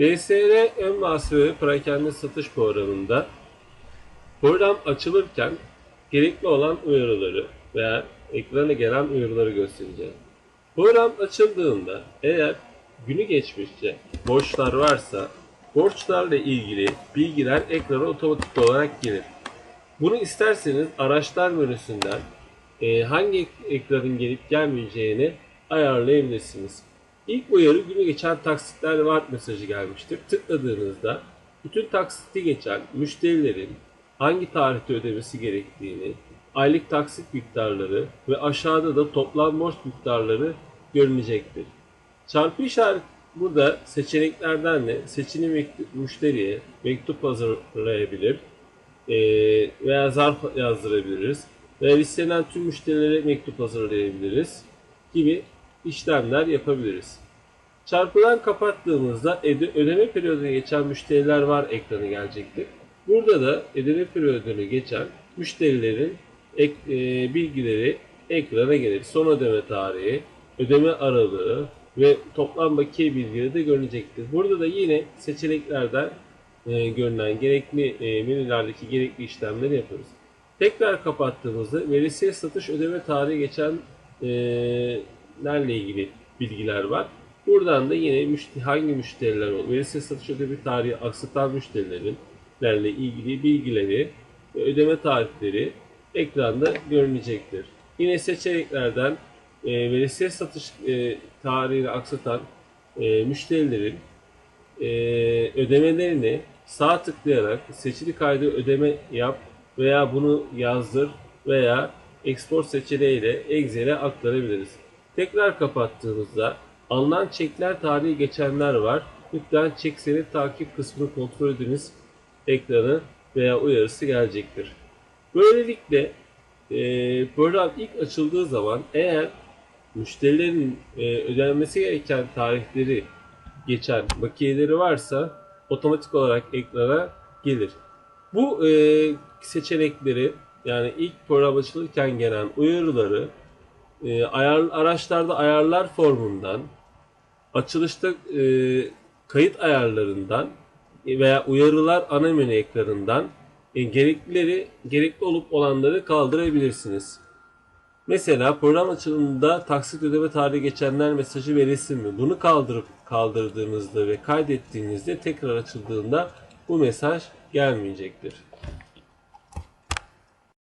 BSR ön muhasebe perakende satış programında program açılırken gerekli olan uyarıları veya ekrana gelen uyarıları göstereceğim. Program açıldığında eğer günü geçmişçe borçlar varsa borçlarla ilgili bilgiler ekrana otomatik olarak gelir. Bunu isterseniz araçlar menüsünden e, hangi ek- ekranın gelip gelmeyeceğini ayarlayabilirsiniz. İlk uyarı günü geçen taksitler var mesajı gelmiştir. Tıkladığınızda bütün taksiti geçen müşterilerin hangi tarihte ödemesi gerektiğini, aylık taksit miktarları ve aşağıda da toplam borç miktarları görünecektir. Çarpı işaret burada seçeneklerden de mektup, müşteriye mektup hazırlayabilir veya zarf yazdırabiliriz veya listelenen tüm müşterilere mektup hazırlayabiliriz gibi işlemler yapabiliriz. Çarpıdan kapattığımızda öde- ödeme periyodunu geçen müşteriler var ekranı gelecektir. Burada da ödeme periyodunu geçen müşterilerin ek, e, bilgileri ekrana gelir. Son ödeme tarihi, ödeme aralığı ve toplam bakiye bilgileri de görünecektir. Burada da yine seçeneklerden e, görünen gerekli e, menülerdeki gerekli işlemleri yapıyoruz. Tekrar kapattığımızda verisiye satış ödeme tarihi geçen e, ilgili bilgiler var. Buradan da yine müşteri, hangi müşteriler verisiye satış ödeme tarihi aksatan müşterilerin lerle ilgili bilgileri ve ödeme tarihleri ekranda görünecektir. Yine seçeneklerden e, verisiye satış e, tarihini aksatan e, müşterilerin e, ödemelerini sağ tıklayarak seçili kaydı ödeme yap veya bunu yazdır veya export seçeneğiyle Excel'e aktarabiliriz. Tekrar kapattığımızda alınan çekler tarihi geçenler var. Lütfen çek senet takip kısmını kontrol ediniz. Ekranı veya uyarısı gelecektir. Böylelikle e, program ilk açıldığı zaman eğer müşterilerin e, ödenmesi gereken tarihleri geçen bakiyeleri varsa otomatik olarak ekrana gelir. Bu e, seçenekleri yani ilk program açılırken gelen uyarıları e, ayar, araçlarda ayarlar formundan açılışta e, kayıt ayarlarından veya uyarılar ana menü ekranından e, gereklileri gerekli olup olanları kaldırabilirsiniz. Mesela program açılımında taksit ödeme tarihi geçenler mesajı verilsin mi? Bunu kaldırıp kaldırdığınızda ve kaydettiğinizde tekrar açıldığında bu mesaj gelmeyecektir.